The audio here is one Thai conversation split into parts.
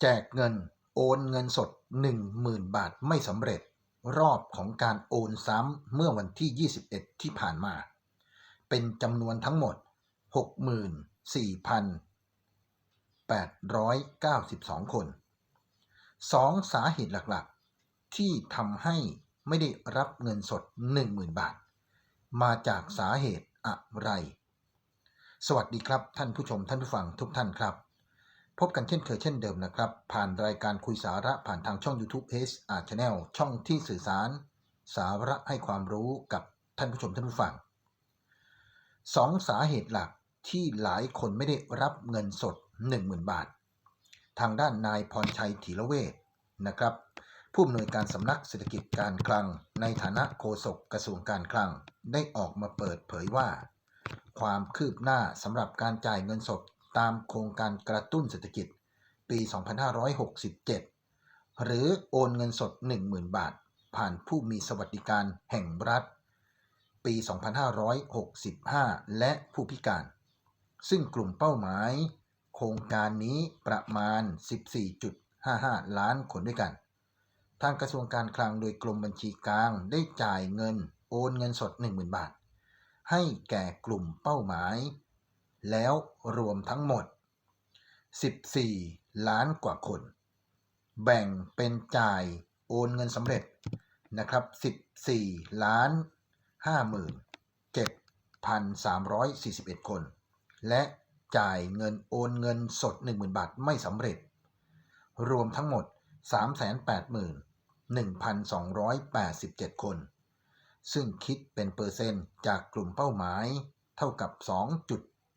แจกเงินโอนเงินสด 10,000 บาทไม่สำเร็จ รอบของการโอนซ้ำเมื่อวันที่ 21 ที่ผ่านมา เป็นจำนวนทั้งหมด 64,892 คนสองสาเหตุหลักๆ ที่ทำให้ไม่ได้รับเงินสด 10,000 บาท มาจากสาเหตุอะไร สวัสดีครับท่านผู้ชมท่านผู้ฟังทุกท่านครับ พบกันเช่นเคยเช่นเดิมนะครับ ผ่านรายการคุยสาระผ่านทางช่อง YouTube H R Channel ช่องที่สื่อสาร สาระให้ความรู้กับท่านผู้ชมท่านผู้ฟังสองสาเหตุหลักที่หลายคนไม่ได้รับเงินสด 10,000 บาท ทางด้านนายพรชัยถีระเวชนะครับ ผู้อำนวยการสำนักเศรษฐกิจการคลัง ในฐานะโฆษกกระทรวงการคลัง ได้ออกมาเปิดเผยว่า ความคืบหน้าสำหรับการจ่ายเงินสด ตามโครงการกระตุ้นเศรษฐกิจปี 2567 หรือโอนเงินสด 10,000 บาท ผ่านผู้มีสวัสดิการแห่งรัฐ ปี 2565 และผู้พิการ ซึ่งกลุ่มเป้าหมาย โครงการนี้ประมาณ 14.55 ล้านคนด้วยกัน ทางกระทรวงการคลังโดยกรมบัญชีกลางได้จ่ายเงิน โอนเงินสด 10,000 บาท ให้แก่กลุ่มเป้าหมาย แล้วรวมทั้งหมด 14 ล้านกว่าคน แบ่งเป็นจ่ายโอนเงินสำเร็จนะครับ 14 ล้าน 57,341 คน และจ่ายเงินโอนเงินสด 10,000 บาทไม่สำเร็จ รวมทั้งหมด 381,287 คน ซึ่งคิดเป็นเปอร์เซ็นต์จากกลุ่มเป้าหมายเท่ากับ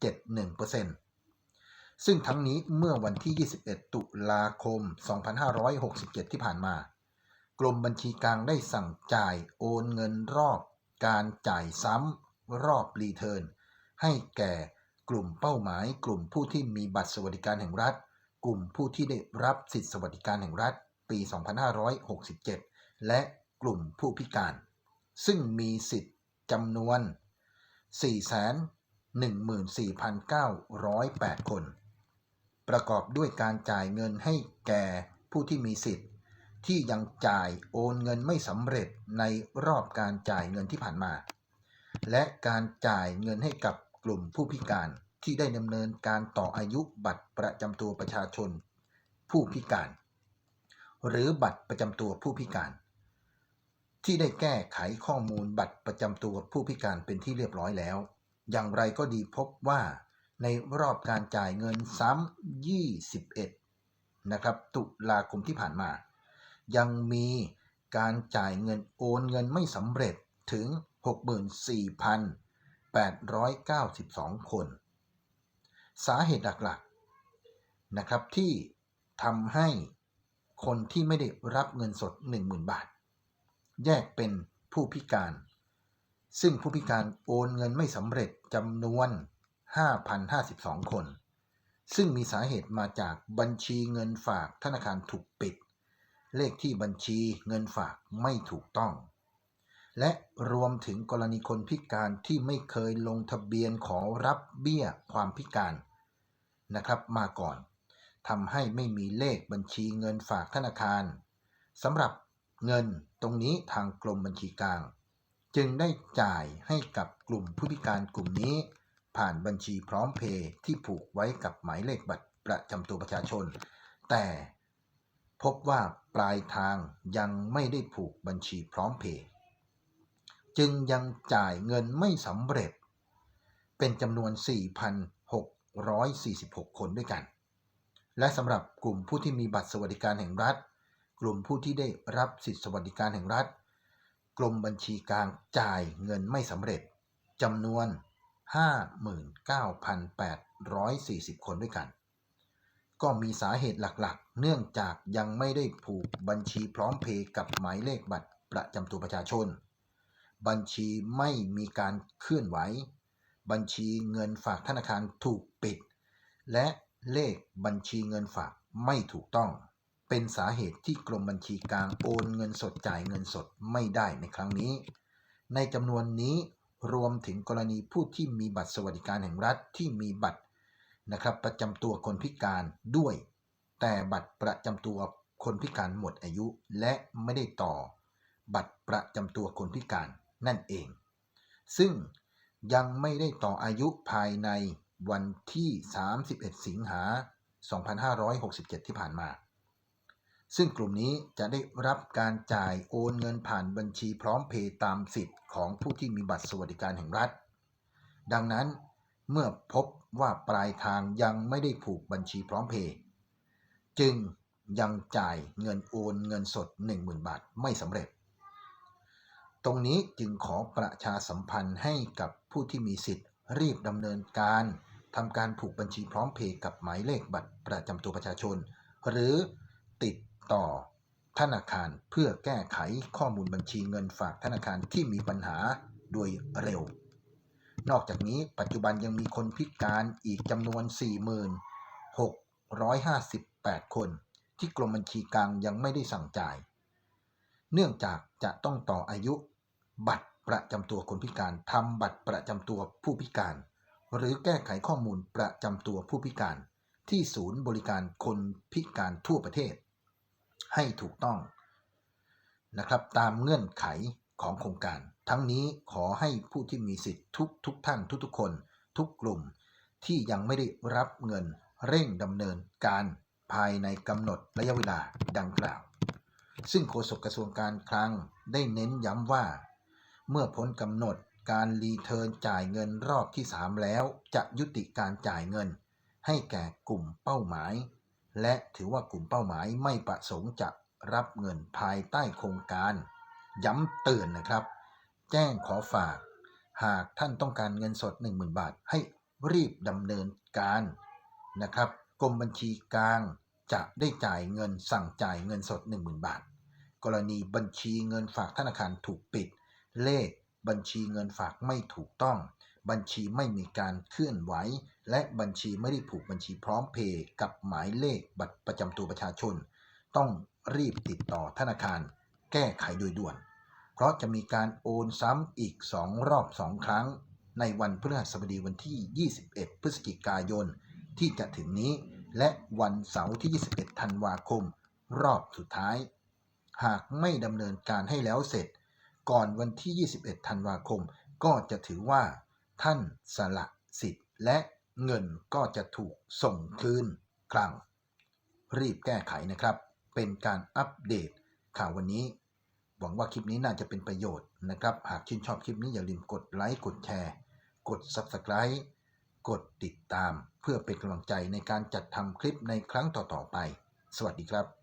2.71%ซึ่งทั้งนี้เมื่อวันที่ 21 ตุลาคม 2567 ที่ผ่านมา กรมบัญชีกลางได้สั่งจ่ายโอนเงินรอบการจ่ายซ้ำรอบรีเทิร์นให้แก่กลุ่มเป้าหมาย กลุ่มผู้ที่มีบัตรสวัสดิการแห่งรัฐ กลุ่มผู้ที่ได้รับสิทธิสวัสดิการแห่งรัฐ ปี 2567 และกลุ่มผู้พิการ ซึ่งมีสิทธิ์จำนวน 14,908 คน ประกอบด้วยการจ่ายเงินให้แก่ผู้ที่มีสิทธิ์ ที่ยังจ่ายโอนเงินไม่สำเร็จในรอบการจ่ายเงินที่ผ่านมา และการจ่ายเงินให้กับกลุ่มผู้พิการที่ได้ดำเนินการต่ออายุบัตรประจำตัวประชาชน ผู้พิการ หรือบัตรประจำตัวผู้พิการ ที่ได้แก้ไขข้อมูลบัตรประจำตัวผู้พิการเป็นที่เรียบร้อยแล้ว อย่างไรก็ดีพบว่าในรอบการจ่ายเงินซ้ำ21 นะครับ ตุลาคมที่ผ่านมา ยังมีการจ่ายเงินโอนเงินไม่สำเร็จถึง 64,892 คน สาเหตุหลักๆนะครับที่ทำให้คนที่ไม่ได้รับเงินสด 10,000 บาท แยกเป็นผู้พิการ ซึ่งผู้พิการโอนเงินไม่สำเร็จจำนวน 5,052 คน ซึ่งมีสาเหตุมาจากบัญชีเงินฝากธนาคารถูกปิด เลขที่บัญชีเงินฝากไม่ถูกต้อง และรวมถึงกรณีคนพิการที่ไม่เคยลงทะเบียนขอรับเบี้ยความพิการนะครับมาก่อนทำให้ไม่มีเลขบัญชีเงินฝากธนาคารสำหรับเงินตรงนี้ทางกรมบัญชีกลาง จึงได้จ่ายให้กับกลุ่มผู้พิการกลุ่มนี้ ผ่านบัญชีพร้อมเพย์ที่ผูกไว้กับหมายเลขบัตรประจำตัวประชาชน แต่พบว่าปลายทางยังไม่ได้ผูกบัญชีพร้อมเพย์จึงยังจ่ายเงินไม่สำเร็จ เป็นจำนวน 4,646 คนด้วยกัน และสำหรับกลุ่มผู้ที่มีบัตรสวัสดิการแห่งรัฐ กลุ่มผู้ที่ได้รับสิทธิสวัสดิการแห่งรัฐ กรมบัญชีกลางจ่ายเงินไม่สำเร็จจำนวน 59,840 คนด้วยกัน ก็มีสาเหตุหลักๆ เนื่องจากยังไม่ได้ผูกบัญชีพร้อมเพย์กับหมายเลขบัตรประจำตัวประชาชน บัญชีไม่มีการเคลื่อนไหว บัญชีเงินฝากธนาคารถูกปิด และเลขบัญชีเงินฝากไม่ถูกต้อง เป็นสาเหตุที่กรมบัญชีกลางโอนเงินสดจ่ายเงินสดไม่ได้ในครั้งนี้ ในจำนวนนี้รวมถึงกรณีผู้ที่มีบัตรสวัสดิการแห่งรัฐที่มีบัตรนะครับประจำตัวคนพิการด้วย แต่บัตรประจำตัวคนพิการหมดอายุและไม่ได้ต่อ บัตรประจำตัวคนพิการนั่นเอง ซึ่งยังไม่ได้ต่ออายุภายในวันที่ 31 สิงหา 2567 ที่ผ่านมา ซึ่งกลุ่มนี้จะได้รับการจ่ายโอนเงินผ่านบัญชีพร้อมเพย์ตามสิทธิ์ของผู้ที่มีบัตรสวัสดิการแห่งรัฐ ดังนั้นเมื่อพบว่าปลายทางยังไม่ได้ผูกบัญชีพร้อมเพย์จึงยังจ่ายเงินโอนเงินสด 10,000 บาทไม่สำเร็จ ตรงนี้จึงขอประชาสัมพันธ์ให้กับผู้ที่มีสิทธิ์ รีบดำเนินการทำการผูกบัญชีพร้อมเพย์กับหมายเลขบัตรประจำตัวประชาชน หรือติด ต่อธนาคารเพื่อแก้ไขข้อมูลบัญชีเงินฝากธนาคารที่มีปัญหาโดยเร็ว นอกจากนี้ปัจจุบันยังมีคนพิการอีกจำนวน 4658 คน ที่กรมบัญชีกลางยังไม่ได้สั่งจ่าย เนื่องจากจะต้องต่ออายุ บัตรประจำตัวคนพิการทำบัตรประจำตัวผู้พิการ หรือแก้ไขข้อมูลประจำตัวผู้พิการ ที่ศูนย์บริการคนพิการทั่วประเทศ ให้ถูกต้องนะครับตามเงื่อนไขของโครงการ ทั้งนี้ขอให้ผู้ที่มีสิทธิ์ทุกทุกท่านทุกทุกคน ทุกกลุ่ม ที่ยังไม่ได้รับเงินเร่งดำเนินการภายในกำหนดระยะเวลาดังกล่าว ซึ่งโฆษกกระทรวงการคลังได้เน้นย้ำว่า เมื่อพ้นกำหนดการรีเทิร์นจ่ายเงินรอบที่ 3 แล้วจะยุติการจ่ายเงิน ให้แก่กลุ่มเป้าหมาย และถือว่ากลุ่มเป้าหมายไม่ประสงค์จะรับเงินภายใต้โครงการ ย้ำเตือนนะครับ แจ้งขอฝาก หากท่านต้องการเงินสด 10,000 บาท ให้รีบดำเนินการนะครับกรมบัญชีกลางจะได้จ่ายเงินสั่งจ่ายเงินสด 10,000 บาท กรณีบัญชีเงินฝากธนาคารถูกปิด เลขบัญชีเงินฝากไม่ถูกต้อง บัญชีไม่มีการเคลื่อนไหว และบัญชีไม่ได้ผูกบัญชีพร้อมเพย์กับหมายเลขบัตรประจำตัวประชาชน ต้องรีบติดต่อธนาคาร แก้ไขโดยด่วน เพราะจะมีการโอนซ้ำอีก 2 รอบ 2 ครั้ง ในวันพฤหัสบดีวันที่ 21 พฤศจิกายน ที่จะถึงนี้ และวันเสาร์ที่ 21 ธันวาคม รอบสุดท้าย หากไม่ดำเนินการให้แล้วเสร็จ ก่อนวันที่ 21 ธันวาคม ก็จะถือว่า ท่านสละสิทธิ์และเงินก็จะถูกส่งคืนคลัง รีบแก้ไขนะครับ เป็นการอัปเดตข่าววันนี้ หวังว่าคลิปนี้น่าจะเป็นประโยชน์นะครับ หากชื่นชอบคลิปนี้อย่าลืมกดไลค์ กดแชร์ กด Subscribe กดติดตามเพื่อเป็นกำลังใจในการจัดทำคลิปในครั้งต่อๆไป สวัสดีครับ